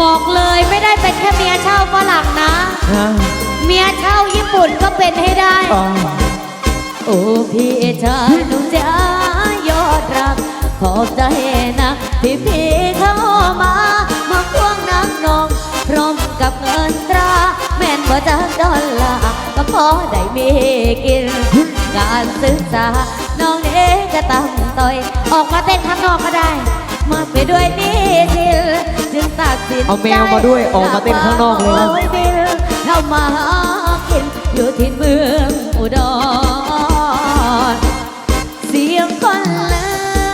บอกเลยไม่ได้เป็นแค่เมียเช่าฝรั่งนะฮะเมียเช่าญี่ปุ่นก็เป็นให้ได้อ๋อโอ้พี่ชายหนุ่มจ๋ายอดรัก ขอบใจนะที่พี่เข้ามา มาควงน้ำนอง พร้อมกับเงินตรา แม่นบ่จากดอลลาร์ก็พอได้มีกิน การศึกษา น้องเด็กก็ตั้งต่อย ออกมาเต้นข้างนอกก็ได้ มาไปด้วยหนี่สิล จึงตัดสินใจเอาแมวมาด้วยออกมาเต้นข้างนอกเลยนะโยบิลเข้ามาหากินอยู่ที่เมืองอุดรเสียงคนเลื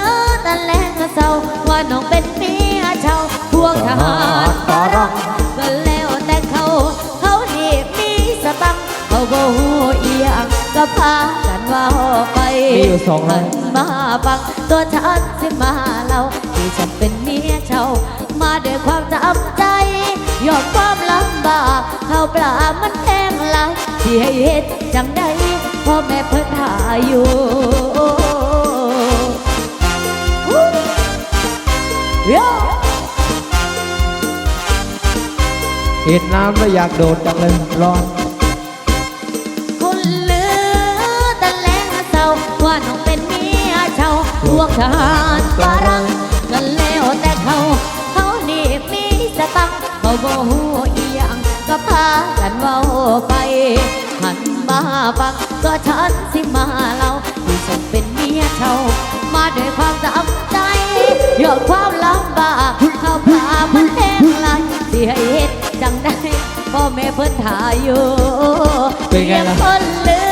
อตะแลงก็เศร้าว่าน้องเป็นเมียเช่าพวกทหารฝรั่งก็แล้วแต่เขาเขานี่มีสตังค์เขาบ่ฮู้อีหยังก็พากันเว่าไปมีอยู่สองร้อยหันมาฟังตัวฉันสิมาเล่า ที่ฉันเป็นเมียเช่ามาด้วยความจำใจยอมความลำบากข้าวปลามันแพงหลายที่ให้เฮ็ดจังได้พ่อแม่เพิ่นหาอยู่โย่เห็นน้ำแล้วอยากโดดจังเลยร้อนคนเหลือแต่แลงเศร้าว่าน้องเป็นเมียเช่าพวกทหารฝรั่ง ก็แล้วแต่เขา เขานี่มีสตังเขาบ่ฮู้อีหยังก็พากันเว้าไปหันมาฟังก็ฉันสิมาเล่าที่ฉันเป็นเมียเช่ามาด้วยความจำใจยอดความลำบากเขาวปลามันแห้งหลายที่ให้เฮ็ดจังได้พ่อแม่เพิ่นถ่ายอยู่เป็นไงล่ะคนเลื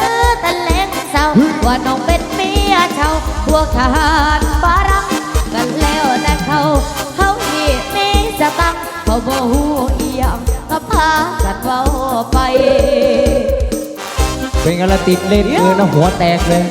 อแต่แลงเศร้าว่าน้องเป็นเมียเช่าพวกทหารฝรั่ง กันแล้วแต่เขาเขานี่มีสตังเขาบ่หูเอียังก็พากันเว้าไป เป็นไงละติดเล่นเกินะหัวแตกเลย